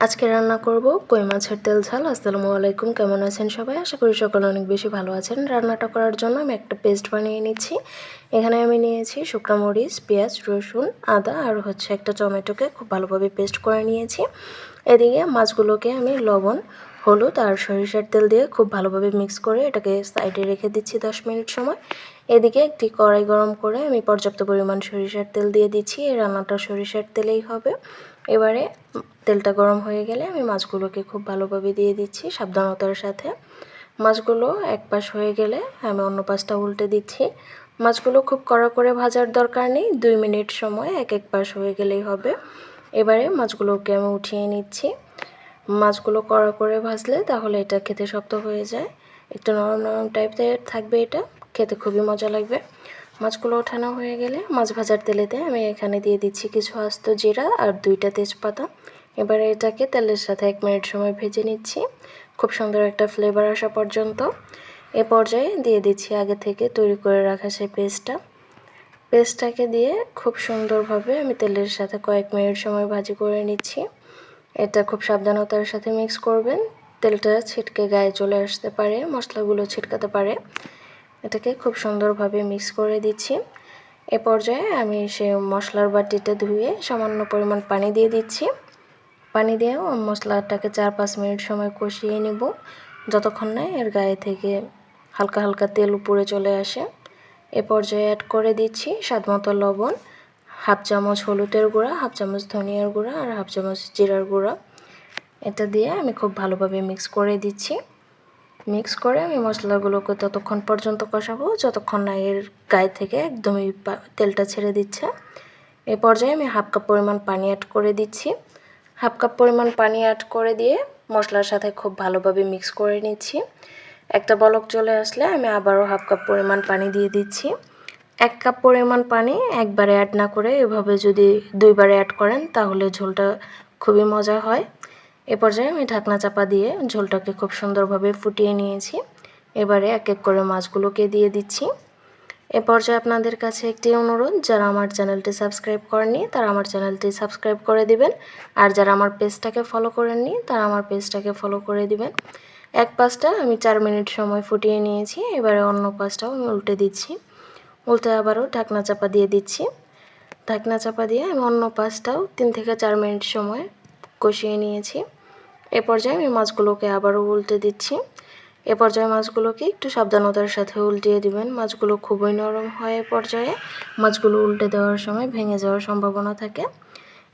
আজকে রান্না করব কই মাছের তেল ঝাল। আসসালামু আলাইকুম, কেমন আছেন সবাই? আশা করি সকলে অনেক বেশি ভালো আছেন। রান্নাটা করার জন্য আমি একটা পেস্ট বানিয়ে নিচ্ছি। এখানে আমি নিয়েছি শুকনো মরিচ, পেঁয়াজ, রসুন, আদা আর হচ্ছে একটা টমেটোকে খুব ভালোভাবে পেস্ট করে নিয়েছি। এদিকে মাছগুলোকে আমি লবণ হলুদ আর সরিষার তেল দিয়ে খুব ভালোভাবে মিক্স করে এটাকে সাইডে রেখে দিচ্ছি দশ মিনিট সময়। এদিকে একটি কড়াই গরম করে আমি পর্যাপ্ত পরিমাণ সরিষার তেল দিয়ে দিচ্ছি। এই রান্নাটা সরিষার তেলেই হবে। এবারে তেলটা গরম হয়ে গেলে আমি মাছগুলোকে খুব ভালোভাবে দিয়ে দিচ্ছি সাবধানতার সাথে। মাছগুলো এক পাশ হয়ে গেলে আমি অন্য পাশটা উল্টে দিচ্ছি। মাছগুলো খুব কড়া করে ভাজার দরকার নেই, দুই মিনিট সময় এক এক পাশ হয়ে গেলেই হবে। এবারে মাছগুলোকে আমি উঠিয়ে নিচ্ছি। মাছগুলো কড়া করে ভাজলে তাহলে এটা খেতে শক্ত হয়ে যায়। একটু নরম নরম টাইপের থাকবে এটা, খেতে খুবই মজা লাগবে। মাছগুলো ওঠানো হয়ে গেলে মাছ ভাজার তেলেতে আমি এখানে দিয়ে দিচ্ছি কিছু আস্ত জিরা আর দুইটা তেজপাতা। এবারে এটাকে তেলের সাথে এক মিনিট সময় ভেজে নিচ্ছি। খুব সুন্দর একটা ফ্লেভার আসা পর্যন্ত। এ পর্যায়ে দিয়ে দিচ্ছি আগে থেকে তৈরি করে রাখা সেই পেস্টটা। পেস্টটাকে দিয়ে খুব সুন্দরভাবে আমি তেলের সাথে কয়েক মিনিট সময় ভাজি করে নিচ্ছি। এটা খুব সাবধানতার সাথে মিক্স করবেন। তেলটা ছিটকে গায়ে চলে আসতে পারে, মশলাগুলো ছিটকাতে পারে। এটাকে খুব সুন্দরভাবে মিক্স করে দিচ্ছি। এ পর্যায়ে আমি সে মশলার বাটিটা ধুয়ে সামান্য পরিমাণ পানি দিয়ে দিচ্ছি। পানি দিয়ে মশলাটাকে চার পাঁচ মিনিট সময় কষিয়ে নিব। যতক্ষণ না এর গায়ে থেকে হালকা হালকা তেল উপরে চলে আসে। এ পর্যায়ে অ্যাড করে দিচ্ছি স্বাদ মতো লবণ। হাফ চামচ হলুদের গুঁড়া, হাফ চামচ ধনিয়ার গুঁড়া আর হাফ চামচ জিরার গুঁড়া। এটা দিয়ে আমি খুব ভালোভাবে মিক্স করে দিচ্ছি। মিক্স করে আমি মশলাগুলোকে ততক্ষণ পর্যন্ত কষাবো, যতক্ষণ না এর গায়ে থেকে একদমই তেলটা ছেড়ে দিচ্ছে। এ পর্যায়ে আমি হাফ কাপ পরিমাণ পানি অ্যাড করে দিচ্ছি। হাফ কাপ পরিমাণ পানি অ্যাড করে দিয়ে মশলার সাথে খুব ভালোভাবে মিক্স করে নিচ্ছি। একটা বলক চলে আসলে আমি আবারও হাফ কাপ পরিমাণ পানি দিয়ে দিচ্ছি। এক কাপ পরিমাণ পানি একবারে অ্যাড না করে এভাবে যদি দুইবারে অ্যাড করেন তাহলে ঝোলটা খুবই মজা হয়। এ পর্যায়ে আমি ঢাকনা চাপা দিয়ে ঝোলটাকে খুব সুন্দরভাবে ফুটিয়ে নিয়েছি। এবারে এক এক করে মাছগুলোকে দিয়ে দিচ্ছি। এ পর্যায়ে আপনাদের কাছে একটি অনুরোধ, যারা আমার চ্যানেলটি সাবস্ক্রাইব করেননি তারা আমার চ্যানেলটি সাবস্ক্রাইব করে দিবেন। আর যারা আমার পেজটাকে ফলো করেননি তারা আমার পেজটাকে ফলো করে দিবেন। এক পাশটা আমি চার মিনিট সময় ফুটিয়ে নিয়েছি, এবারে অন্য পাশটাও আমি উল্টে দিচ্ছি। উল্টে আবারও ঢাকনা চাপা দিয়ে দিচ্ছি। ঢাকনা চাপা দিয়ে আমি অন্য পাশটাও তিন থেকে চার মিনিট সময় কষিয়ে নিয়েছি। এ পর্যায়ে আমি মাছগুলোকে আবারও উল্টে দিচ্ছি। এ পর্যায়ে মাছগুলোকে একটু সাবধানতার সাথে উল্টিয়ে দিবেন। মাছগুলো খুবই নরম হয় এ পর্যায়ে। মাছগুলো উল্টে দেওয়ার সময় ভেঙে যাওয়ার সম্ভাবনা থাকে।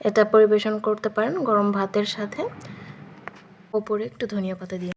এটা পরিবেশন করতে পারেন গরম ভাতের সাথে। ওপরে একটু ধনিয়া পাতা দিয়ে